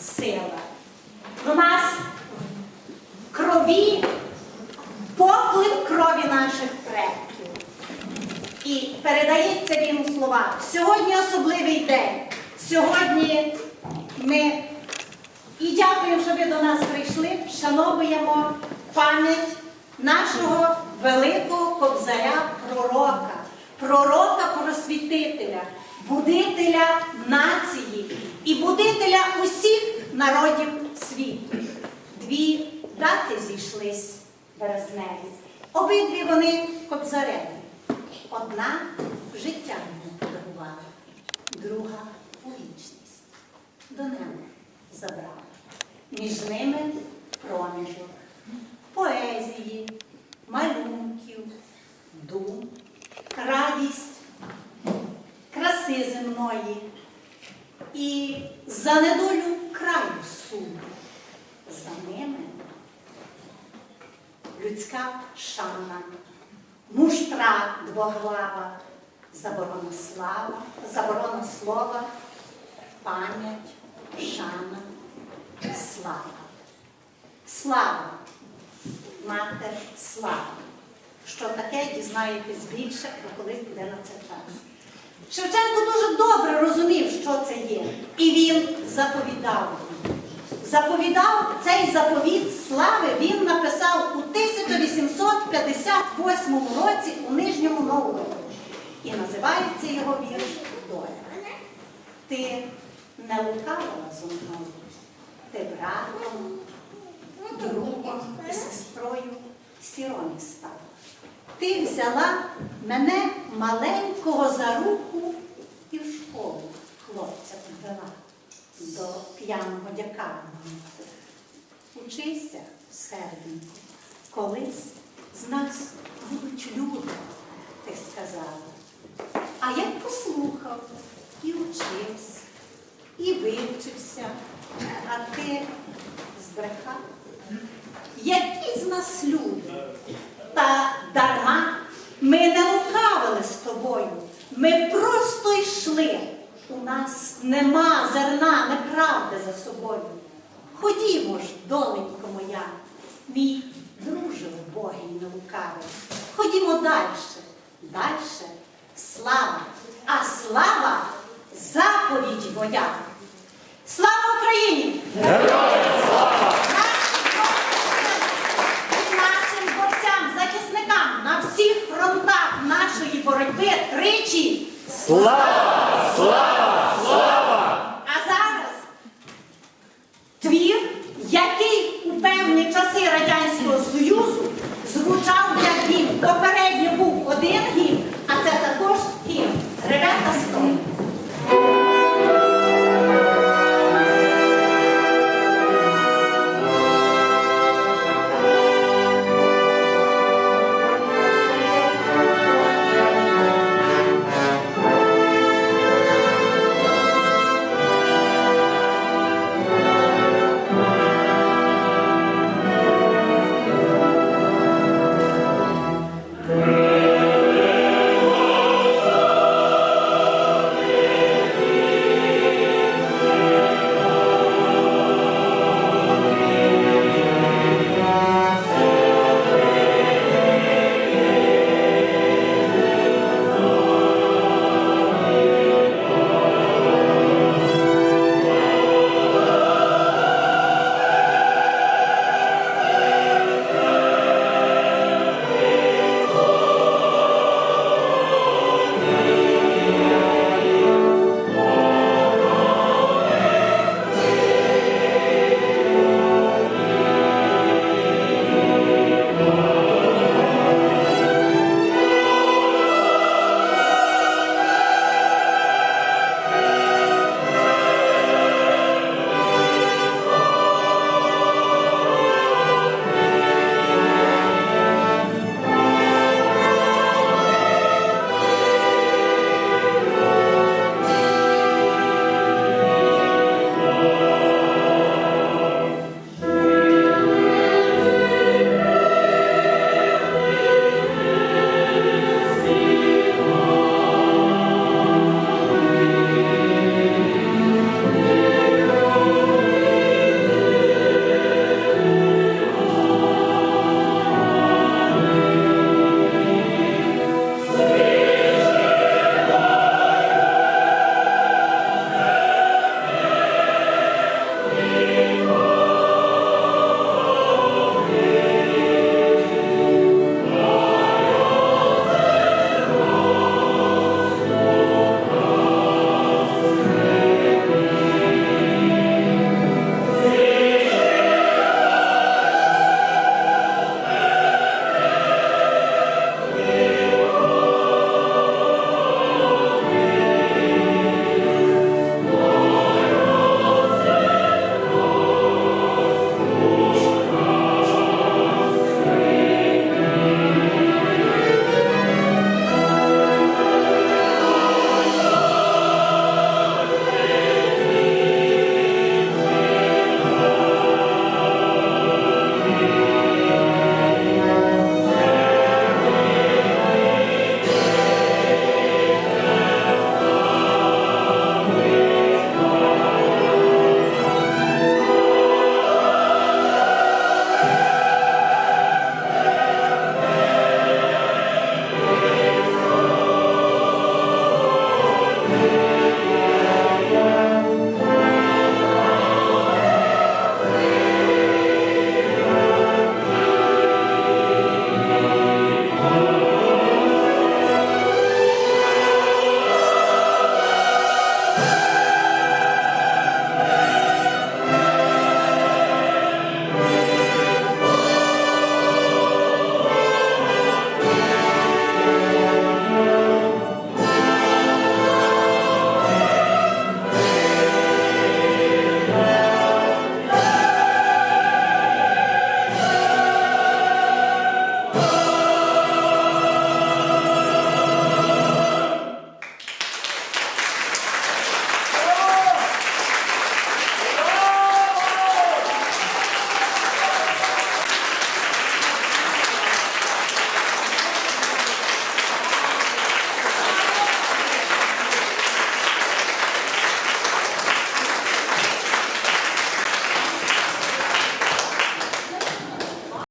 сила. У нас в крові поклик крові наших предків. І передається він у слова. Сьогодні особливий день. Сьогодні ми і дякуємо, що ви до нас прийшли. Вшановуємо пам'ять нашого великого кобзаря пророка, пророка просвітителя, будителя нації і будителя усіх народів світу. Дві дати зійшлись березневі. Обидві вони кобзареві. Одна життя йому подарувала, друга у вічність. До неба забрала. Між ними проміжок поезії, малюнків, дум, радість, краси земної і за недолю краю суду. За ними людська шана, муштра двоглава, заборона слава, заборона слова, пам'ять, шана, слава. Слава, матер, слава. Що таке, дізнаєтесь більше, бо колись буде на це час. Шевченко дуже добре розумів, що це є. І він заповідав. Заповідав цей заповіт слави він написав у 1858 році у Нижньому Новгороді. І називається його вірш Доля. Ти не лукавила зо мною, ти братом, другом і сестрою сіромі стала. Ти взяла мене маленького за руку і в школу хлопця повела до п'яного дяка. Учися, серденько, колись з нас будуть люди, ти сказала. А я послухав і учився, і вивчився, а ти збрехав. Які з нас люди? Та дарма нас нема зерна неправди за собою. Ходімо ж, доленько моя, мій друже убогий нелукавий. Ходімо далі, дальше слава, а слава заповідь моя. Слава Україні! Героям слава! Нашим борцям, захисникам на всіх фронтах нашої боротьби тричі. Слава!